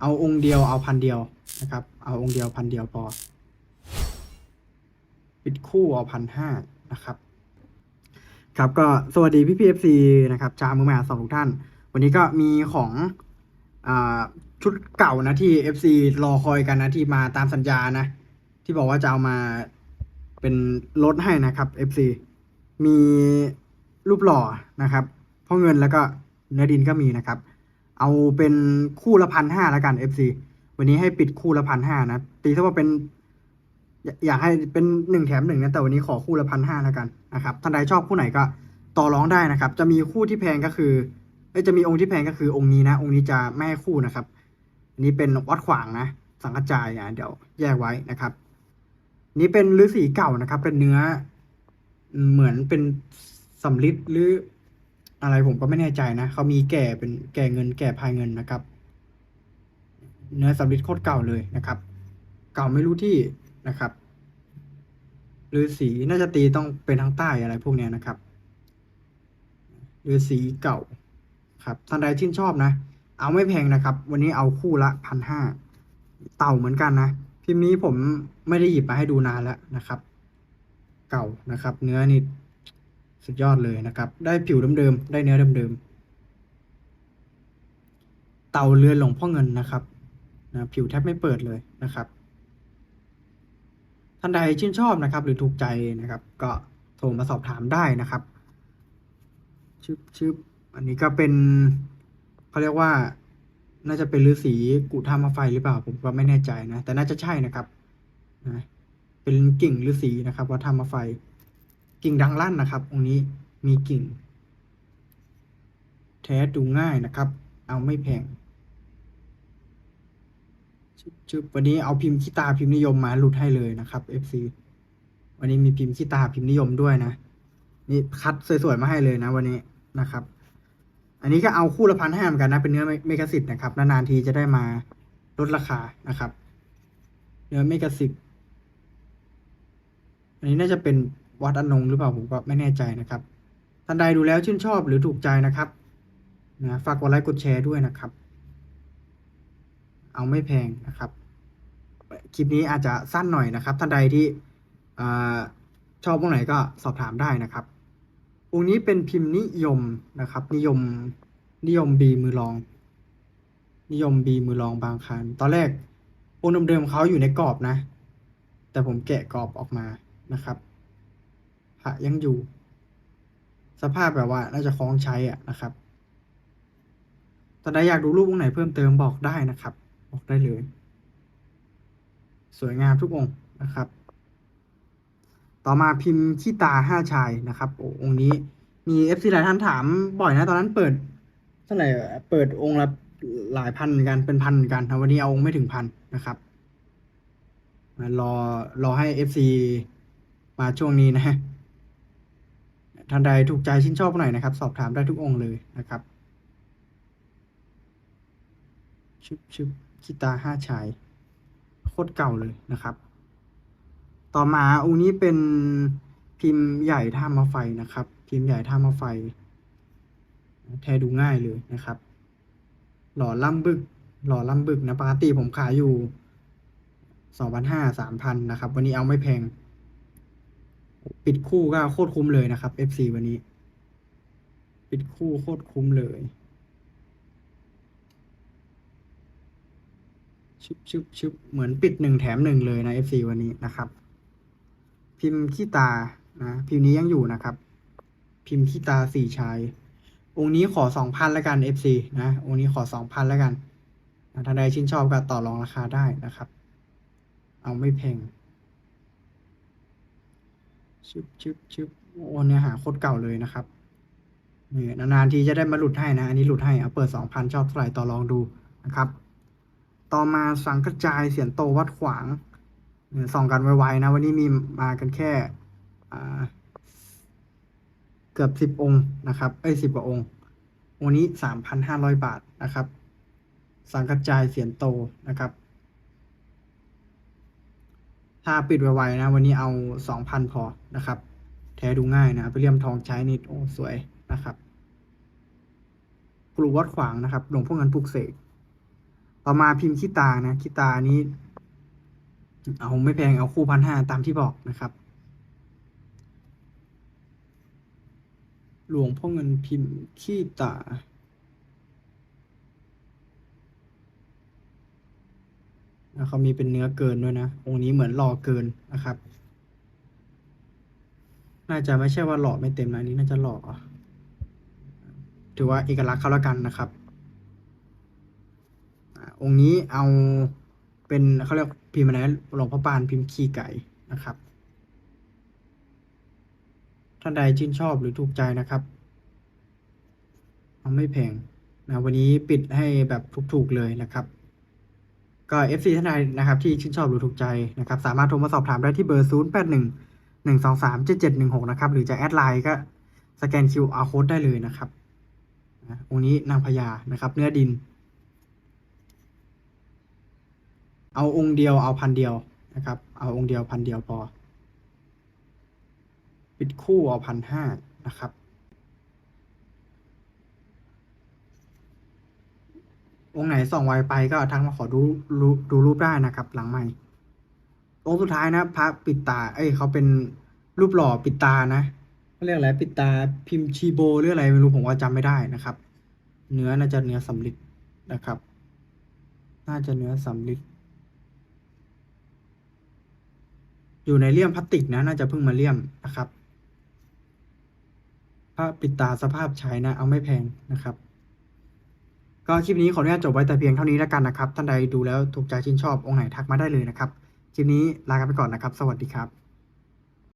เอาองค์เดียวเอาพันเดียวนะครับ เอาองค์เดียวพันเดียวพอ ปิดคู่เอาพันห้านะครับ ครับก็สวัสดีพี่พีเอฟซีนะครับชาวมือใหม่สองทุกท่าน วันนี้ก็มีของอชุดเก่านะที่ FC รอคอยกันนะที่มาตามสัญญานะ ที่บอกว่าจะเอามาเป็นลดให้นะครับ FC มีรูปหล่อนะครับพ่อเงินแล้วก็เนื้อดินก็มีนะครับ เอาเป็นคู่ละพันห้าแล้วกัน FC วันนี้ให้ปิดคู่ละพันห้านะตีซะว่าเป็น อยากให้เป็นหนึ่งแถมหนึ่งนะแต่วันนี้ขอคู่ละพันห้าแล้วกันนะครับท่านใดชอบคู่ไหนก็ต่อร้องได้นะครับ จะมีคู่ที่แพงก็คือจะมีองค์ที่แพงก็คือองค์นี้นะ องค์นี้จะไม่ให้คู่นะครับ อันนี้เป็นวัดขวางนะ สังกัจจายอะเดี๋ยวแยกไว้นะครับ นี่เป็นฤาษีเก่านะครับ เป็นเนื้อ เหมือนเป็นสำลิดหรือ อะไรผมก็ไม่แน่ใจนะเขามีแก่เป็นแก่เงินแก่พายเงินนะครับ เนื้อสำลิดโคตรเก่าเลยนะครับ เก่าไม่รู้ที่นะครับฤาษีน่าจะตีต้องเป็นทางใต้อะไรพวกเนี้ยนะครับฤาษีเก่าครับท่านใดชื่นชอบนะ เอาไม่แพงนะครับ วันนี้เอาคู่ละพันห้าเต่าเหมือนกันนะพิมพ์นี้ผมไม่ได้หยิบมาให้ดูนานแล้วนะครับ เก่านะครับ เนื้อนี่ สุดยอดเลยนะครับ ได้ผิวเดิมๆ ได้เนื้อเดิมๆ เต่าเรือหลงพ่อเงินนะครับนะผิวแทบไม่เปิดเลยนะครับท่านใดชื่นชอบนะครับ หรือถูกใจนะครับ ก็โทรมาสอบถามได้นะครับชึบชึบอันนี้ก็เป็นเขาเรียกว่า น่าจะเป็นฤาษีกุธามาไฟหรือเปล่า ผมก็ไม่แน่ใจนะ แต่น่าจะใช่นะครับนะเป็นกิ่งฤาษีนะครับวัดธรรมไฟ กิ่งดังลั่นนะครับ องค์นี้มีกิ่ง แท้ดูง่ายนะครับ เอาไม่แพงชึบวันนี้เอาพิมพ์ขี้ตาพิมพ์นิยมมาหลุดให้เลยนะครับ FC วันนี้มีพิมพ์ขี้ตาพิมพ์นิยมด้วยนะ นี่คัดสวยๆมาให้เลยนะ วันนี้นะครับ อันนี้ก็เอาคู่ละพันห้าเหมือนกันนะ เป็นเนื้อเมกะสิทธ์นะครับนานๆทีจะได้มาลดราคานะครับ เนื้อเมกะสิทธ์อันนี้น่าจะเป็น วัดอนงหรือเปล่าผมก็ไม่แน่ใจนะครับ ท่านใดดูแล้วชื่นชอบหรือถูกใจนะครับนะฝากกดไลค์กดแชร์ด้วยนะครับ เอาไม่แพงนะครับ คลิปนี้อาจจะสั้นหน่อยนะครับ ท่านใดที่อชอบตรงไหนก็สอบถามได้นะครับองค์นี้เป็นพิมพ์นิยมนะครับ นิยมนิยมบีมือรอง นิยมบีมือรองบางคันตอนแรกองค์เดิมๆเขาอยู่ในกรอบนะ แต่ผมแกะกรอบออกมานะครับ ระยังอยู่ สภาพแบบว่าน่าจะคล้องใช้อะนะครับตอนใดอยากดูรูปองค์ไหนเพิ่มเติมบอกได้นะครับ บอกได้เลย สวยงามทุกองค์นะครับ ต่อมาพิมพ์ขี้ตาห้าชายนะครับโอองค์นี้มีเอฟซีหลายท่านถามบ่อยนะตอนนั้นเปิดเท่าไหร่เปิดองค์ละหลายพันเหมือนกันเป็นพันเหมือนกันวันนี้เอาองค์ไม่ถึงพันนะครับรอรอให้เอฟซีมาช่วงนี้นะ ท่านใดถูกใจชื่นชอบหน่อยนะครับ สอบถามได้ทุกองค์เลยนะครับชุบชุบขี้ตาห้าชายโคตรเก่าเลยนะครับ ต่อมาองค์นี้เป็นพิมพ์ใหญ่ท่ามาไฟนะครับ พิมพ์ใหญ่ท่ามาไฟ แทดูง่ายเลยนะครับ หล่อล่ำบึก หล่อล่ำบึกนะปกติผมขายอยู่สองพันห้าสามพันนะครับ วันนี้เอาไม่แพง ปิดคู่ก็โคตรคุ้มเลยนะครับ FC วันนี้ ปิดคู่โคตรคุ้มเลยชึบชึบชึบเหมือนปิดหนึ่งแถมหนึ่งเลยนะ FC วันนี้นะครับ พิมพ์ขี้ตานะพิมพ์นี้ยังอยู่นะครับ พิมพ์ขี้ตาสี่ชาย องค์นี้ขอสองพันแล้วกัน FC นะองค์นี้ขอสองพันแล้วกันนะถ้าใดชื่นชอบก็ต่อรองราคาได้นะครับ เอาไม่แพง ชึบชึบชึบโอ้เนื้อหาโคตรเก่าเลยนะครับนี่นานๆทีจะได้มาหลุดให้นะ อันนี้หลุดให้เอาเปิดสองพันชอบเท่าไหร่ต่อรองดูนะครับ ต่อมาสังกระจายเสียนโตวัดขวางเนี่ยส่องกันไวๆนะ วันนี้มีมากันแค่เกือบสิบองค์นะครับเอ้ยสิบกว่าองค์องค์นี้สามพันห้าร้อยบาทนะครับ สังกระจายเสียนโตนะครับ ถ้าปิดไวๆนะ วันนี้เอาสองพันพอนะครับ แท้ดูง่ายนะไปเลี่ยมทองใช้นิดโอ้สวยนะครับกลูวัดขวางนะครับหลวงพ่อเงินปลุกเสกต่อมาพิมพ์ขี้ตานะขี้ตานนี้ เอาไม่แพงเอาคู่พันห้าตามที่บอกนะครับ หลวงพ่อเงินพิมพ์ขี้ตา แล้วเขามีเป็นเนื้อเกินด้วยนะองค์นี้เหมือนหล่อเกินนะครับ น่าจะไม่ใช่ว่าหล่อไม่เต็มนะนี้น่าจะหล่อถือว่าเอกลักษณ์เขาล้วกันนะครับองค์นี้เอาเป็นเขาเรียกพิมพ์อะไรหลวงพ่อปานพิมพ์ขี้ไก่นะครับ ท่านใดชื่นชอบหรือถูกใจนะครับเอาไม่แพงนะวันนี้ปิดให้แบบถูกๆเลยนะครับ ก็ FC ท่านใดนะครับที่ชื่นชอบหรือถูกใจนะครับสามารถโทรมาสอบถามได้ที่เบอร์ 0 8 1 1 2 3 7 7 1 6 นะครับ หรือจะแอดไลน์ก็สแกน QR code ได้เลยนะครับองค์นี้นางพญานะครับ เนื้อดิน เอาองค์เดียวเอาพันเดียวนะครับ เอาองค์เดียวพันเดียวพอ ปิดคู่เอาพันห้านะครับ องค์ไหนส่องไวไปก็ทักมาขอดูรูดูรูปได้นะครับ หลังใหม่ องค์สุดท้ายนะพระปิดตา เอ้ยเขาเป็นรูปหล่อปิดตานะเขาเรียกอะไรปิดตาพิมพ์ชีโบหรืออะไรไม่รู้ผมว่าจำไม่ได้นะครับ เนื้อน่าจะเนื้อสำลิดนะครับ น่าจะเนื้อสำลิดอยู่ในเลี่ยมพลาสติกนะน่าจะเพิ่งมาเลี่ยมนะครับ พระปิดตาสภาพใช้นะ เอาไม่แพงนะครับ ก็คลิปนี้ขออนุญาตจบไว้แต่เพียงเท่านี้แล้วกันนะครับ ท่านใดดูแล้วถูกใจชื่นชอบองค์ไหนทักมาได้เลยนะครับ คลิปนี้ลากันไปก่อนนะครับ สวัสดีครับ